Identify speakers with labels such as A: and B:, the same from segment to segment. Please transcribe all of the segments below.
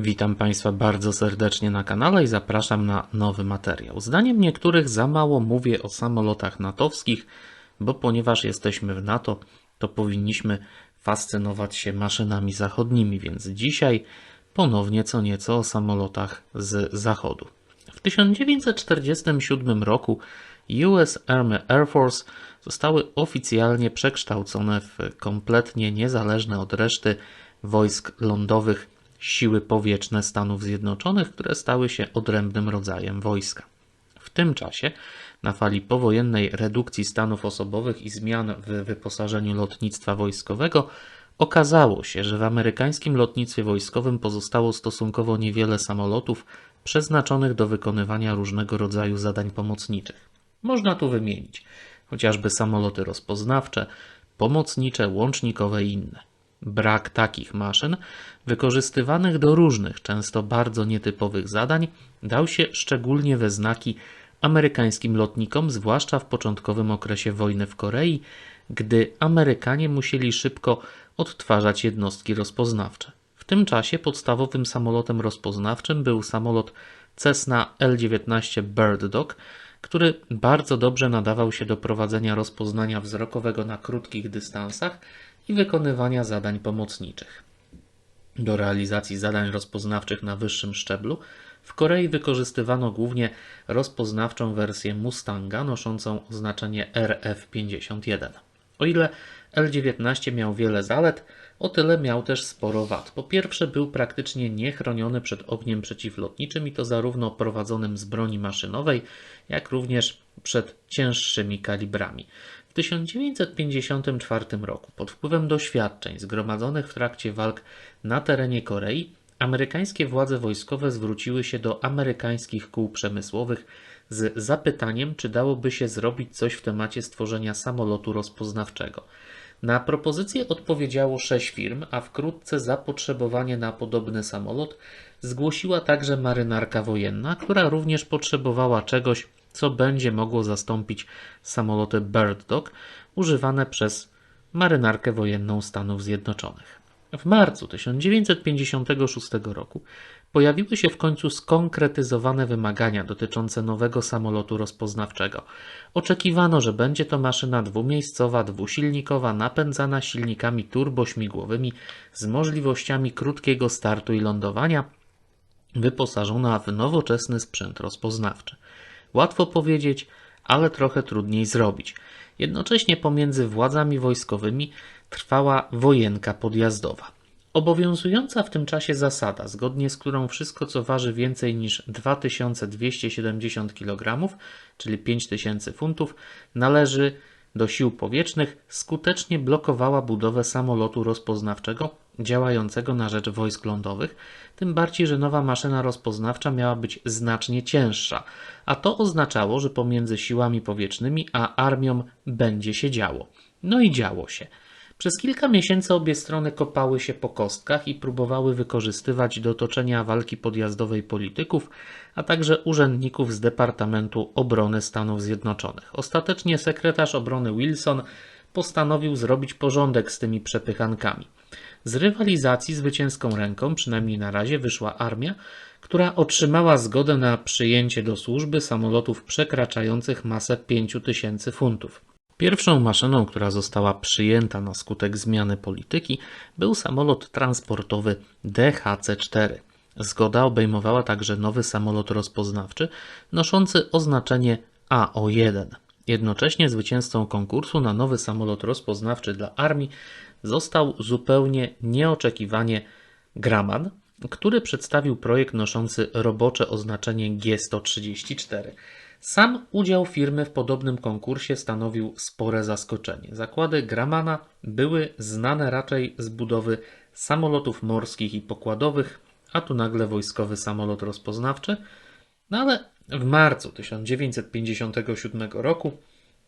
A: Witam Państwa bardzo serdecznie na kanale i zapraszam na nowy materiał. Zdaniem niektórych za mało mówię o samolotach natowskich, bo ponieważ jesteśmy w NATO, to powinniśmy fascynować się maszynami zachodnimi, więc dzisiaj ponownie co nieco o samolotach z zachodu. W 1947 roku US Army Air Force zostały oficjalnie przekształcone w kompletnie niezależne od reszty wojsk lądowych siły powietrzne Stanów Zjednoczonych, które stały się odrębnym rodzajem wojska. W tym czasie, na fali powojennej redukcji stanów osobowych i zmian w wyposażeniu lotnictwa wojskowego, okazało się, że w amerykańskim lotnictwie wojskowym pozostało stosunkowo niewiele samolotów przeznaczonych do wykonywania różnego rodzaju zadań pomocniczych. Można tu wymienić chociażby samoloty rozpoznawcze, pomocnicze, łącznikowe i inne. Brak takich maszyn, wykorzystywanych do różnych, często bardzo nietypowych zadań, dał się szczególnie we znaki amerykańskim lotnikom, zwłaszcza w początkowym okresie wojny w Korei, gdy Amerykanie musieli szybko odtwarzać jednostki rozpoznawcze. W tym czasie podstawowym samolotem rozpoznawczym był samolot Cessna L-19 Bird Dog, który bardzo dobrze nadawał się do prowadzenia rozpoznania wzrokowego na krótkich dystansach i wykonywania zadań pomocniczych. Do realizacji zadań rozpoznawczych na wyższym szczeblu w Korei wykorzystywano głównie rozpoznawczą wersję Mustanga noszącą oznaczenie RF-51. O ile L-19 miał wiele zalet, o tyle miał też sporo wad. Po pierwsze, był praktycznie niechroniony przed ogniem przeciwlotniczym i to zarówno prowadzonym z broni maszynowej, jak również przed cięższymi kalibrami. W 1954 roku, pod wpływem doświadczeń zgromadzonych w trakcie walk na terenie Korei, amerykańskie władze wojskowe zwróciły się do amerykańskich kół przemysłowych z zapytaniem, czy dałoby się zrobić coś w temacie stworzenia samolotu rozpoznawczego. Na propozycję odpowiedziało sześć firm, a wkrótce zapotrzebowanie na podobny samolot zgłosiła także marynarka wojenna, która również potrzebowała czegoś, co będzie mogło zastąpić samoloty Bird Dog używane przez marynarkę wojenną Stanów Zjednoczonych. W marcu 1956 roku pojawiły się w końcu skonkretyzowane wymagania dotyczące nowego samolotu rozpoznawczego. Oczekiwano, że będzie to maszyna dwumiejscowa, dwusilnikowa, napędzana silnikami turbośmigłowymi z możliwościami krótkiego startu i lądowania, wyposażona w nowoczesny sprzęt rozpoznawczy. Łatwo powiedzieć, ale trochę trudniej zrobić. Jednocześnie pomiędzy władzami wojskowymi trwała wojenka podjazdowa. Obowiązująca w tym czasie zasada, zgodnie z którą wszystko, co waży więcej niż 2270 kg, czyli 5000 funtów, należy do sił powietrznych, skutecznie blokowała budowę samolotu rozpoznawczego działającego na rzecz wojsk lądowych, tym bardziej, że nowa maszyna rozpoznawcza miała być znacznie cięższa, a to oznaczało, że pomiędzy siłami powietrznymi a armią będzie się działo. No i działo się. Przez kilka miesięcy obie strony kopały się po kostkach i próbowały wykorzystywać do toczenia walki podjazdowej polityków, a także urzędników z Departamentu Obrony Stanów Zjednoczonych. Ostatecznie sekretarz obrony Wilson postanowił zrobić porządek z tymi przepychankami. Z rywalizacji zwycięską ręką, przynajmniej na razie, wyszła armia, która otrzymała zgodę na przyjęcie do służby samolotów przekraczających masę 5000 funtów. Pierwszą maszyną, która została przyjęta na skutek zmiany polityki, był samolot transportowy DHC-4. Zgoda obejmowała także nowy samolot rozpoznawczy noszący oznaczenie AO-1. Jednocześnie zwycięzcą konkursu na nowy samolot rozpoznawczy dla armii został zupełnie nieoczekiwanie Grumman, który przedstawił projekt noszący robocze oznaczenie G134. Sam udział firmy w podobnym konkursie stanowił spore zaskoczenie. Zakłady Gramana były znane raczej z budowy samolotów morskich i pokładowych, a tu nagle wojskowy samolot rozpoznawczy. No ale w marcu 1957 roku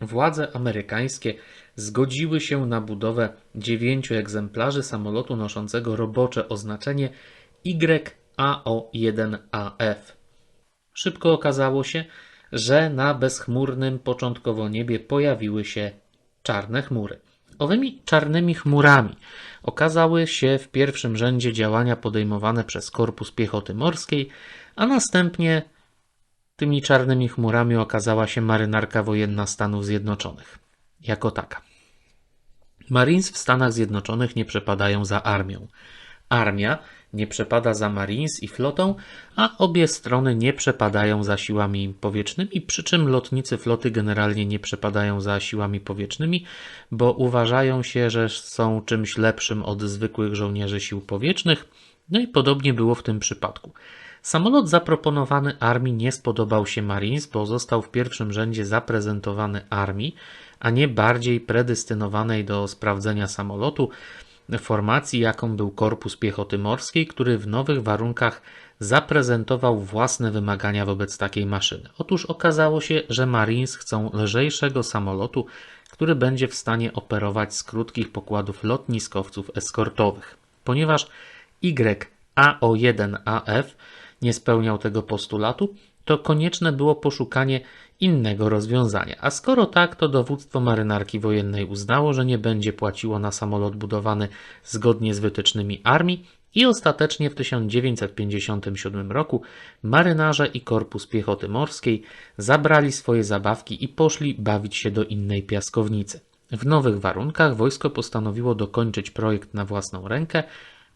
A: władze amerykańskie zgodziły się na budowę dziewięciu egzemplarzy samolotu noszącego robocze oznaczenie YAO-1AF. Szybko okazało się, że na bezchmurnym początkowo niebie pojawiły się czarne chmury. Owymi czarnymi chmurami okazały się w pierwszym rzędzie działania podejmowane przez Korpus Piechoty Morskiej, a następnie tymi czarnymi chmurami okazała się marynarka wojenna Stanów Zjednoczonych jako taka. Marines w Stanach Zjednoczonych nie przepadają za armią. Armia nie przepada za Marines i flotą, a obie strony nie przepadają za siłami powietrznymi, przy czym lotnicy floty generalnie nie przepadają za siłami powietrznymi, bo uważają się, że są czymś lepszym od zwykłych żołnierzy sił powietrznych. No i podobnie było w tym przypadku. Samolot zaproponowany armii nie spodobał się Marines, bo został w pierwszym rzędzie zaprezentowany armii, a nie bardziej predestynowanej do sprawdzenia samolotu formacji, jaką był Korpus Piechoty Morskiej, który w nowych warunkach zaprezentował własne wymagania wobec takiej maszyny. Otóż okazało się, że Marines chcą lżejszego samolotu, który będzie w stanie operować z krótkich pokładów lotniskowców eskortowych. Ponieważ YAO1AF nie spełniał tego postulatu, to konieczne było poszukanie innego rozwiązania. A skoro tak, to dowództwo marynarki wojennej uznało, że nie będzie płaciło na samolot budowany zgodnie z wytycznymi armii i ostatecznie w 1957 roku marynarze i Korpus Piechoty Morskiej zabrali swoje zabawki i poszli bawić się do innej piaskownicy. W nowych warunkach wojsko postanowiło dokończyć projekt na własną rękę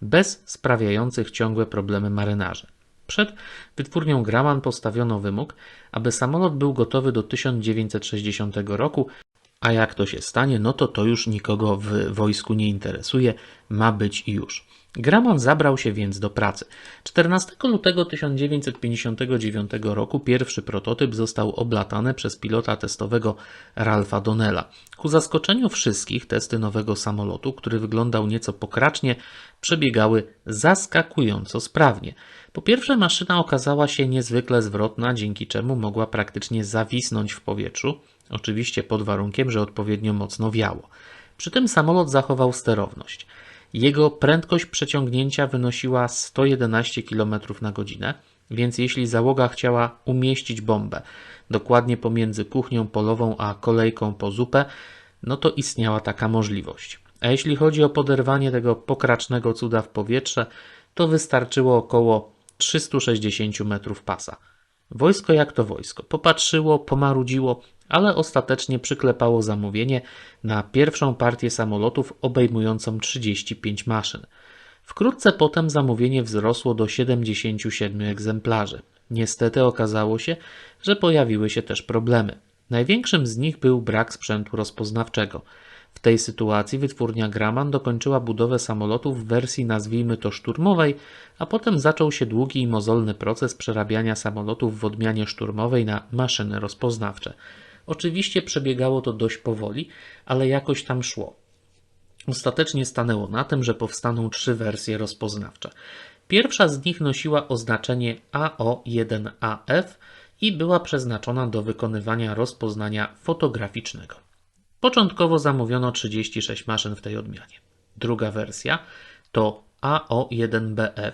A: bez sprawiających ciągłe problemy marynarzy. Przed wytwórnią Grumman postawiono wymóg, aby samolot był gotowy do 1960 roku, a jak to się stanie, no to to już nikogo w wojsku nie interesuje, ma być już. Grumman zabrał się więc do pracy. 14 lutego 1959 roku pierwszy prototyp został oblatany przez pilota testowego Ralpha Donnella. Ku zaskoczeniu wszystkich testy nowego samolotu, który wyglądał nieco pokracznie, przebiegały zaskakująco sprawnie. Po pierwsze, maszyna okazała się niezwykle zwrotna, dzięki czemu mogła praktycznie zawisnąć w powietrzu, oczywiście pod warunkiem, że odpowiednio mocno wiało. Przy tym samolot zachował sterowność. Jego prędkość przeciągnięcia wynosiła 111 km na godzinę, więc jeśli załoga chciała umieścić bombę dokładnie pomiędzy kuchnią polową a kolejką po zupę, no to istniała taka możliwość. A jeśli chodzi o poderwanie tego pokracznego cuda w powietrze, to wystarczyło około 360 metrów pasa. Wojsko jak to wojsko. Popatrzyło, pomarudziło, ale ostatecznie przyklepało zamówienie na pierwszą partię samolotów obejmującą 35 maszyn. Wkrótce potem zamówienie wzrosło do 77 egzemplarzy. Niestety okazało się, że pojawiły się też problemy. Największym z nich był brak sprzętu rozpoznawczego. W tej sytuacji wytwórnia Grumman dokończyła budowę samolotów w wersji nazwijmy to szturmowej, a potem zaczął się długi i mozolny proces przerabiania samolotów w odmianie szturmowej na maszyny rozpoznawcze. Oczywiście przebiegało to dość powoli, ale jakoś tam szło. Ostatecznie stanęło na tym, że powstaną trzy wersje rozpoznawcze. Pierwsza z nich nosiła oznaczenie AO1AF i była przeznaczona do wykonywania rozpoznania fotograficznego. Początkowo zamówiono 36 maszyn w tej odmianie. Druga wersja to AO1BF,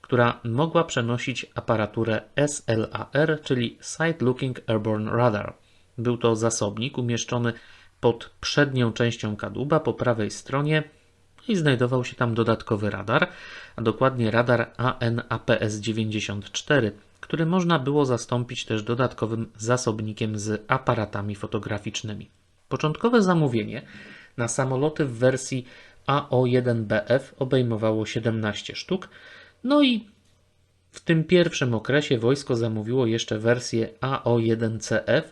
A: która mogła przenosić aparaturę SLAR, czyli Side Looking Airborne Radar. Był to zasobnik umieszczony pod przednią częścią kadłuba po prawej stronie i znajdował się tam dodatkowy radar, a dokładnie radar AN-APS-94, który można było zastąpić też dodatkowym zasobnikiem z aparatami fotograficznymi. Początkowe zamówienie na samoloty w wersji AO1BF obejmowało 17 sztuk, no i w tym pierwszym okresie wojsko zamówiło jeszcze wersję AO1CF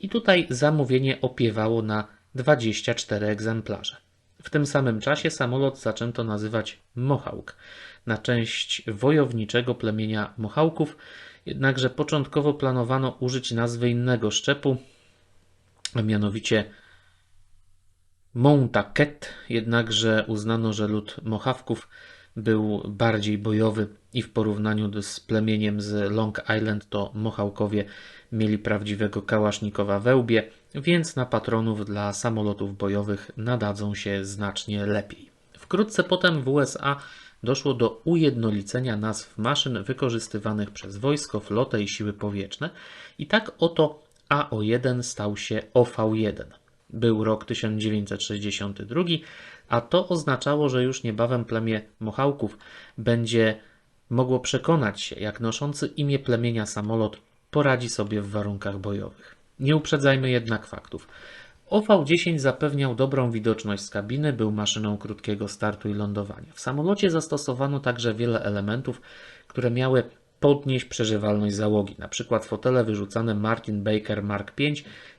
A: i tutaj zamówienie opiewało na 24 egzemplarze. W tym samym czasie samolot zaczęto nazywać Mohawk na część wojowniczego plemienia Mohawków, jednakże początkowo planowano użyć nazwy innego szczepu, a mianowicie Montaket, jednakże uznano, że lud Mohawków był bardziej bojowy i w porównaniu z plemieniem z Long Island to Mohawkowie mieli prawdziwego kałasznikowa we łbie, więc na patronów dla samolotów bojowych nadadzą się znacznie lepiej. Wkrótce potem w USA doszło do ujednolicenia nazw maszyn wykorzystywanych przez wojsko, flotę i siły powietrzne i tak oto AO1 stał się OV1. Był rok 1962, a to oznaczało, że już niebawem plemię Mohawków będzie mogło przekonać się, jak noszący imię plemienia samolot poradzi sobie w warunkach bojowych. Nie uprzedzajmy jednak faktów. OV-10 zapewniał dobrą widoczność z kabiny, był maszyną krótkiego startu i lądowania. W samolocie zastosowano także wiele elementów, które miały podnieść przeżywalność załogi, np. fotele wyrzucane Martin Baker Mark V,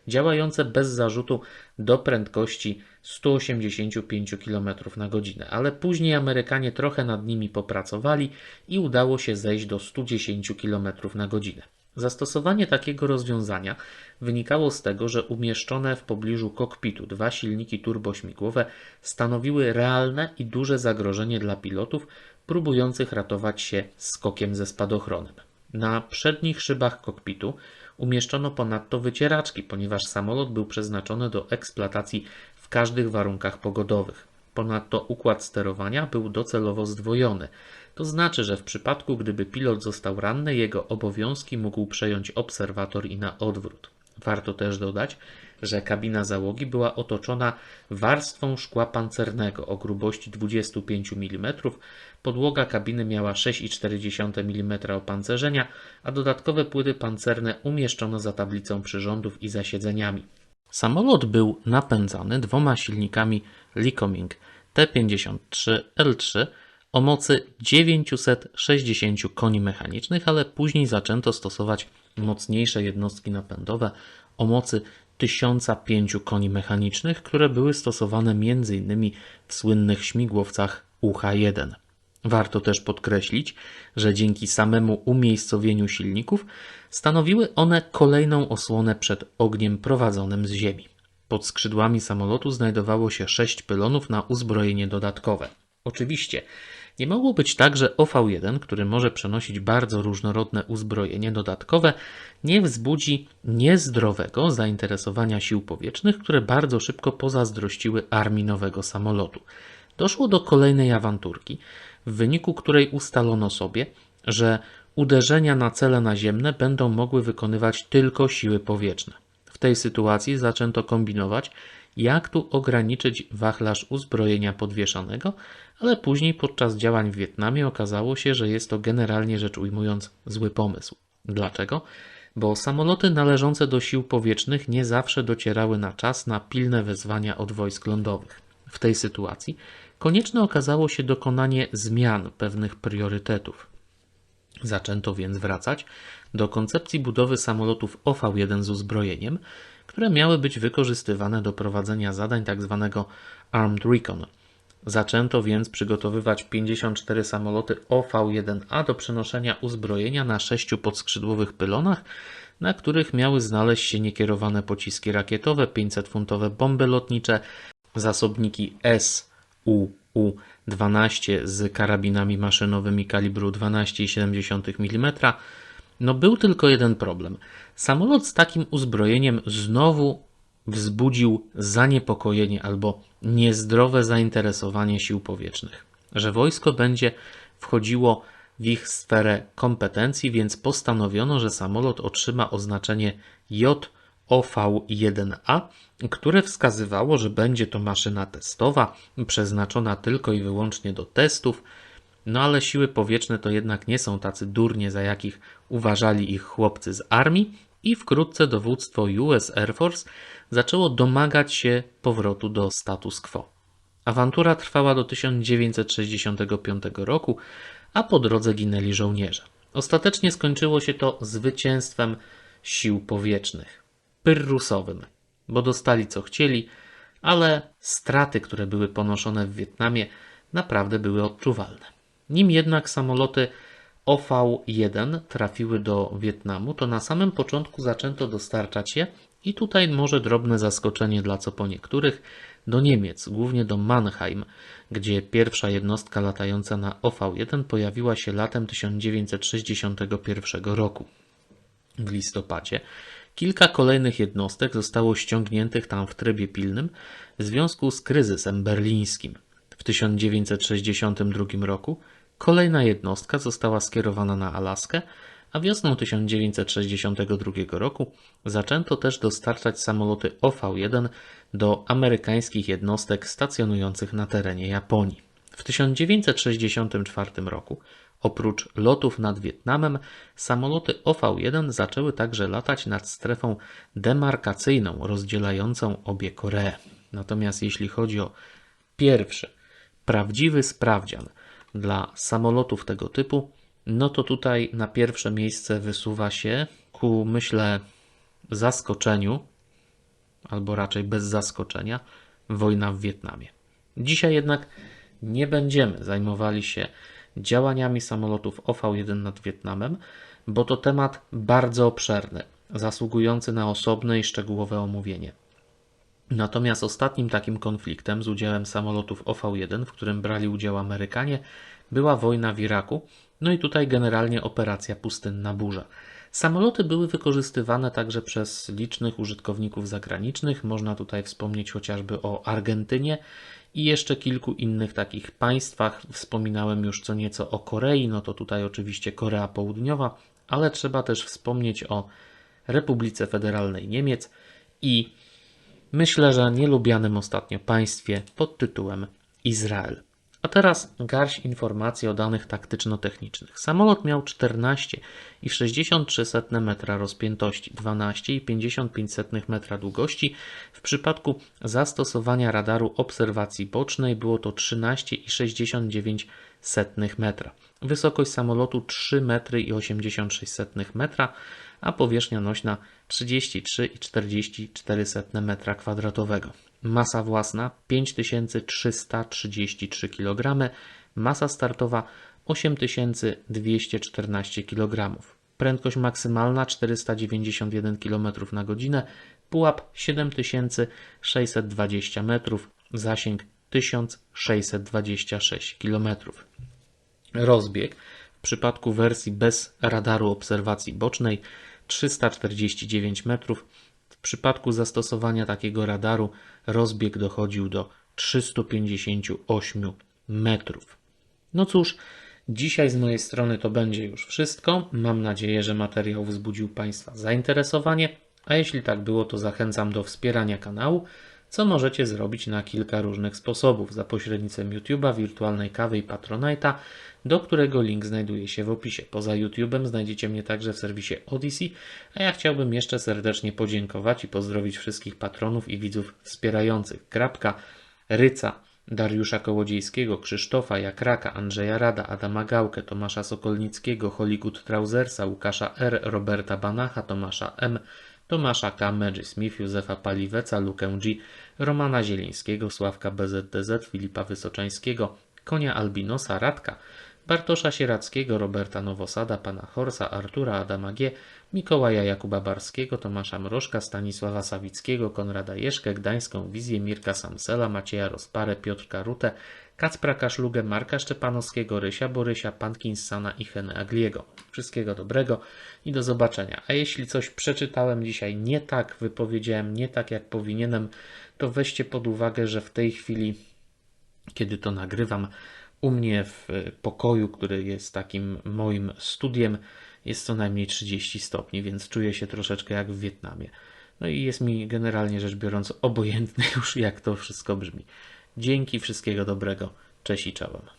A: działające bez zarzutu do prędkości 185 km na godzinę, ale później Amerykanie trochę nad nimi popracowali i udało się zejść do 110 km na godzinę. Zastosowanie takiego rozwiązania wynikało z tego, że umieszczone w pobliżu kokpitu dwa silniki turbośmigłowe stanowiły realne i duże zagrożenie dla pilotów próbujących ratować się skokiem ze spadochronem. Na przednich szybach kokpitu umieszczono ponadto wycieraczki, ponieważ samolot był przeznaczony do eksploatacji w każdych warunkach pogodowych. Ponadto układ sterowania był docelowo zdwojony. To znaczy, że w przypadku gdyby pilot został ranny, jego obowiązki mógł przejąć obserwator i na odwrót. Warto też dodać, że kabina załogi była otoczona warstwą szkła pancernego o grubości 25 mm, podłoga kabiny miała 6,4 mm opancerzenia, a dodatkowe płyty pancerne umieszczono za tablicą przyrządów i za siedzeniami. Samolot był napędzany dwoma silnikami Lycoming T-53L3 o mocy 960 koni mechanicznych, ale później zaczęto stosować mocniejsze jednostki napędowe o mocy 1005 koni mechanicznych, które były stosowane m.in. w słynnych śmigłowcach UH-1. Warto też podkreślić, że dzięki samemu umiejscowieniu silników stanowiły one kolejną osłonę przed ogniem prowadzonym z ziemi. Pod skrzydłami samolotu znajdowało się sześć pylonów na uzbrojenie dodatkowe. Oczywiście, nie mogło być tak, że OV-1, który może przenosić bardzo różnorodne uzbrojenie dodatkowe, nie wzbudzi niezdrowego zainteresowania sił powietrznych, które bardzo szybko pozazdrościły armii nowego samolotu. Doszło do kolejnej awanturki, w wyniku której ustalono sobie, że uderzenia na cele naziemne będą mogły wykonywać tylko siły powietrzne. W tej sytuacji zaczęto kombinować, jak tu ograniczyć wachlarz uzbrojenia podwieszanego, ale później podczas działań w Wietnamie okazało się, że jest to generalnie rzecz ujmując zły pomysł. Dlaczego? Bo samoloty należące do sił powietrznych nie zawsze docierały na czas na pilne wezwania od wojsk lądowych. W tej sytuacji konieczne okazało się dokonanie zmian pewnych priorytetów. Zaczęto więc wracać do koncepcji budowy samolotów OV-1 z uzbrojeniem, które miały być wykorzystywane do prowadzenia zadań tzw. Tak Armed Recon. Zaczęto więc przygotowywać 54 samoloty OV-1A do przenoszenia uzbrojenia na sześciu podskrzydłowych pylonach, na których miały znaleźć się niekierowane pociski rakietowe, 500-funtowe bomby lotnicze, zasobniki SUU-12 z karabinami maszynowymi kalibru 12,7 mm. No był tylko jeden problem. Samolot z takim uzbrojeniem znowu wzbudził zaniepokojenie albo niezdrowe zainteresowanie sił powietrznych, że wojsko będzie wchodziło w ich sferę kompetencji, więc postanowiono, że samolot otrzyma oznaczenie JOV-1A, które wskazywało, że będzie to maszyna testowa, przeznaczona tylko i wyłącznie do testów. No ale siły powietrzne to jednak nie są tacy durnie, za jakich uważali ich chłopcy z armii, i wkrótce dowództwo US Air Force zaczęło domagać się powrotu do status quo. Awantura trwała do 1965 roku, a po drodze ginęli żołnierze. Ostatecznie skończyło się to zwycięstwem sił powietrznych, pyrrusowym, bo dostali co chcieli, ale straty, które były ponoszone w Wietnamie, naprawdę były odczuwalne. Nim jednak samoloty OV-1 trafiły do Wietnamu, to na samym początku zaczęto dostarczać je i tutaj może drobne zaskoczenie dla co po niektórych do Niemiec, głównie do Mannheim, gdzie pierwsza jednostka latająca na OV-1 pojawiła się latem 1961 roku. W listopadzie kilka kolejnych jednostek zostało ściągniętych tam w trybie pilnym w związku z kryzysem berlińskim. W 1962 roku Kolejna jednostka została skierowana na Alaskę, a wiosną 1962 roku zaczęto też dostarczać samoloty OV-1 do amerykańskich jednostek stacjonujących na terenie Japonii. W 1964 roku oprócz lotów nad Wietnamem, samoloty OV-1 zaczęły także latać nad strefą demarkacyjną rozdzielającą obie Koree. Natomiast jeśli chodzi o pierwszy, prawdziwy sprawdzian dla samolotów tego typu, no to tutaj na pierwsze miejsce wysuwa się ku, myślę, zaskoczeniu, albo raczej bez zaskoczenia, wojna w Wietnamie. Dzisiaj jednak nie będziemy zajmowali się działaniami samolotów OV-1 nad Wietnamem, bo to temat bardzo obszerny, zasługujący na osobne i szczegółowe omówienie. Natomiast ostatnim takim konfliktem z udziałem samolotów OV-1, w którym brali udział Amerykanie, była wojna w Iraku, no i tutaj generalnie operacja Pustynna Burza. Samoloty były wykorzystywane także przez licznych użytkowników zagranicznych. Można tutaj wspomnieć chociażby o Argentynie i jeszcze kilku innych takich państwach. Wspominałem już co nieco o Korei, no to tutaj oczywiście Korea Południowa, ale trzeba też wspomnieć o Republice Federalnej Niemiec i myślę, że nielubianym ostatnio państwie pod tytułem Izrael. A teraz garść informacji o danych taktyczno-technicznych. Samolot miał 14,63 metra rozpiętości, 12,55 metra długości. W przypadku zastosowania radaru obserwacji bocznej było to 13,69 metra. Wysokość samolotu 3 metry i 86 metra, a powierzchnia nośna 33,44 metra kwadratowego. Masa własna 5333 kg, masa startowa 8214 kg. Prędkość maksymalna 491 km na godzinę, pułap 7620 metrów, zasięg 1626 km. Rozbieg w przypadku wersji bez radaru obserwacji bocznej 349 metrów, w przypadku zastosowania takiego radaru rozbieg dochodził do 358 metrów. No cóż, dzisiaj z mojej strony to będzie już wszystko. Mam nadzieję, że materiał wzbudził Państwa zainteresowanie, a jeśli tak było, to zachęcam do wspierania kanału, co możecie zrobić na kilka różnych sposobów za pośrednictwem YouTube'a, wirtualnej kawy i Patronite'a, do którego link znajduje się w opisie. Poza YouTube'em znajdziecie mnie także w serwisie Odyssey, a ja chciałbym jeszcze serdecznie podziękować i pozdrowić wszystkich patronów i widzów wspierających. Krapka, Ryca, Dariusza Kołodziejskiego, Krzysztofa Jakraka, Andrzeja Rada, Adama Gałkę, Tomasza Sokolnickiego, Hollywood Trausersa, Łukasza R., Roberta Banacha, Tomasza M., Tomasza K., Medży Smith, Józefa Paliweca, Lukę G., Romana Zielińskiego, Sławka BZDZ, Filipa Wysoczańskiego, Konia Albinosa, Radka, Bartosza Sierackiego, Roberta Nowosada, Pana Horsa, Artura Adama G., Mikołaja Jakuba Barskiego, Tomasza Mrożka, Stanisława Sawickiego, Konrada Jeszkę, Gdańską Wizję, Mirka Samsela, Macieja Rozparę, Piotrka Rutę, Kacpra Kaszlugę, Marka Szczepanowskiego, Rysia Borysia, Pankinsana i Heny Agliego. Wszystkiego dobrego i do zobaczenia. A jeśli coś przeczytałem dzisiaj nie tak, wypowiedziałem nie tak jak powinienem, to weźcie pod uwagę, że w tej chwili, kiedy to nagrywam, u mnie w pokoju, który jest takim moim studiem, jest co najmniej 30 stopni, więc czuję się troszeczkę jak w Wietnamie. No i jest mi generalnie rzecz biorąc obojętne już jak to wszystko brzmi. Dzięki, wszystkiego dobrego. Cześć i czołem.